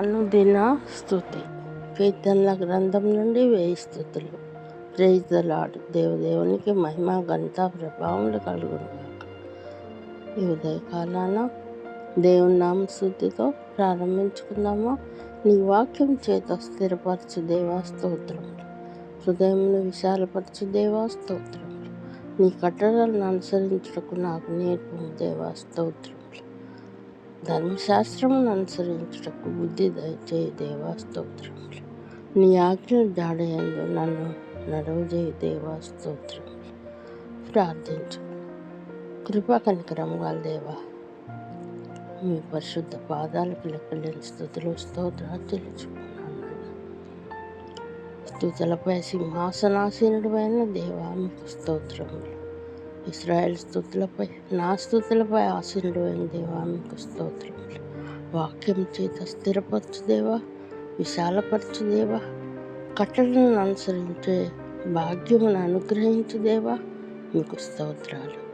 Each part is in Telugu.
అనుదిన స్థుతి. కీర్తనల గ్రంథం నుండి వేయి స్థుతులు. ప్రైజ్ ద లాడ్ దేవదేవునికి మహిమ ఘనత ప్రభావములు కలుగును ఈ ఉదయకాలాన దేవుని నామ స్థుతితో ప్రారంభించుకుందామా. నీ వాక్యం చేత స్థిరపరచు దేవా స్తోత్రములు. హృదయమును విశాలపరచు దేవా స్తోత్రములు. నీ కట్టడలను అనుసరించుటకు నాకు నేర్పు దేవా స్తోత్రం ధర్మశాస్త్రమును అనుసరించుటకు బుద్ధి దయచేయి దేవాస్తోత్రములు నీ ఆజ్ఞ జాడయందు నన్ను నడవజేయి దేవాస్తోత్రం ప్రార్థించు. కృపా కనికరము గల దేవా మీ పరిశుద్ధ పాదాలకు లెక్కలేని స్థుతులు స్తోత్రాలు తెలుసుకున్నాను. స్థుతులపై సింహాసనాసీనుడు అయిన దేవా మీకు స్తోత్రములు. ఇస్రాయల్ స్థుతులపై నా స్థుతులపై ఆసీనుడు దేవా మీకు స్తోత్రములు. వాక్యం చేత స్థిరపరచు దేవా విశాలపరచు దేవా కట్టడలను అనుసరించే భాగ్యమును అనుగ్రహించు దేవా మీకు స్తోత్రాలు.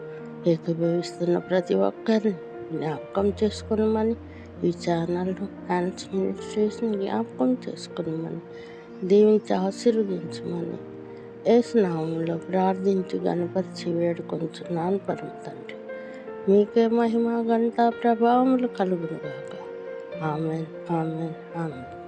ఏకీభవిస్తున్న ప్రతి ఒక్కరిని జ్ఞాపకం చేసుకునమని ఈ ఛానల్ను హ్యాండ్స్ మినిస్ట్రేషన్ జ్ఞాపకం చేసుకునమని దీవించి ఆశీర్వదించమని ఏసునామంలో ప్రార్థించి గణపరిచి వేడుకొంచున్నాను పరమ తండ్రి. మీకే మహిమ గంట ప్రభావములు కలుగునుగాక. Amen amen amen.